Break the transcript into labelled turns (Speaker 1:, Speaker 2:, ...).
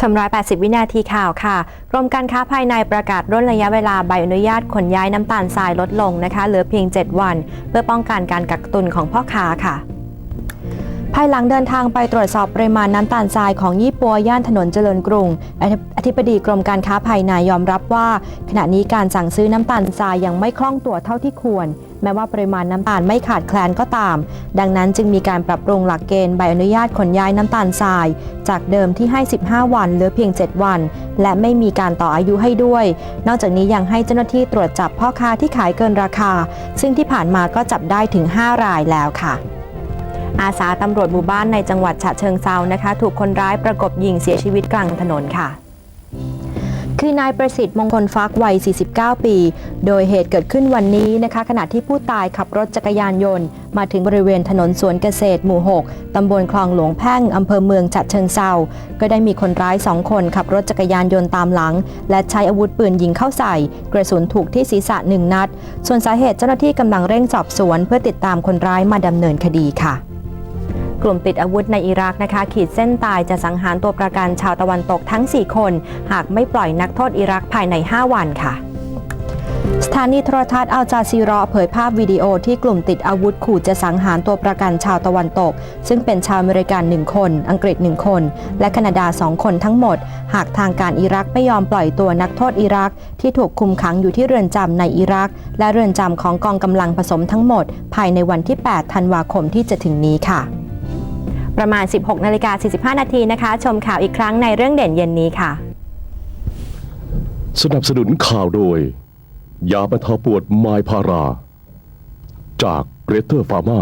Speaker 1: ชมร้อย80 วินาทีข่าวค่ะ กรมการค้าภายในประกาศร่นระยะเวลาใบอนุญาตขนย้ายน้ำตาลทรายลดลงนะคะ เหลือเพียง 7 วัน เพื่อป้องกันการกักตุนของพ่อค้าค่ะ ภายหลังเดินทางไปตรวจสอบปริมาณน้ำตาลทรายของยี่ปัวย่านถนนเจริญกรุงอธิอธิบดีกรมการค้าภายในยอมรับว่า ขณะนี้การสั่งซื้อน้ำตาลทรายยังไม่คล่องตัวเท่าที่ควร แม้ว่าปริมาณน้ำตาลไม่ขาดแคลนก็ตาม ดังนั้นจึงมีการปรับปรุงหลักเกณฑ์ใบอนุญาตขนย้ายน้ำตาลทราย จากเดิมที่ให้ 15 วันเหลือเพียง 7 วัน และไม่มีการต่ออายุให้ด้วย นอกจากนี้ยังให้เจ้าหน้าที่ตรวจจับพ่อค้าที่ขายเกินราคา ซึ่งที่ผ่านมาก็จับได้ถึง 5 รายแล้วค่ะ อาสาตำรวจหมู่บ้านในจังหวัดฉะเชิงเซานะคะ ถูกคนร้ายประกบยิงเสียชีวิตกลางถนนค่ะคือนายประสิทธิ์มงคลฟักวัย 49 ปี โดยเหตุเกิดขึ้นวันนี้นะคะ ขณะที่ผู้ตายขับรถจักรยานยนต์ มาถึงบริเวณถนนสวนเกษตรหมู่ 6 ตำบลคลองหลวงแพ่ง อำเภอเมืองฉะเชิงเซาก็ได้มีคนร้ายสองคนขับรถจักรยานยนต์ตามหลัง และใช้อาวุธปืนยิงเข้าใส่ กระสุนถูกที่ศีรษะหนึ่งนัด ส่วนสาเหตุเจ้าหน้าที่กำลังเร่งสอบสวน เพื่อติดตามคนร้ายมาดำเนินคดีค่ะ กลุ่มติดอาวุธในอิรักนะคะ ขีดเส้นตายจะสังหารตัวประกันชาวตะวันตกทั้ง 4 คน หากไม่ปล่อยนักโทษอิรักภายใน 5 วันค่ะสถานีโทรทัศน์อัลจาซีรอเผยภาพวิดีโอที่กลุ่มติดอาวุธขู่จะสังหารตัวประกันชาวตะวันตก ซึ่งเป็นชาวอเมริกัน1คน อังกฤษ1คน และแคนาดา2คนทั้งหมด หากทางการอิรักไม่ยอมปล่อยตัวนักโทษอิรัก ที่ถูกคุมขังอยู่ที่เรือนจำในอิรัก และเรือนจำของกองกำลังผสมทั้งหมด ภายในวันที่ 8 ธันวาคมที่จะถึงนี้ค่ะ ประมาณ 16นาฬิกา45 นาทีนะคะ ชมข่าวอีกครั้งในเรื่องเด่นเย็นนี้ค่ะ
Speaker 2: สนับสนุนข่าวโดย ยาบรรเทาปวดไมยพารา จากเกรเตอร์ฟาร์มา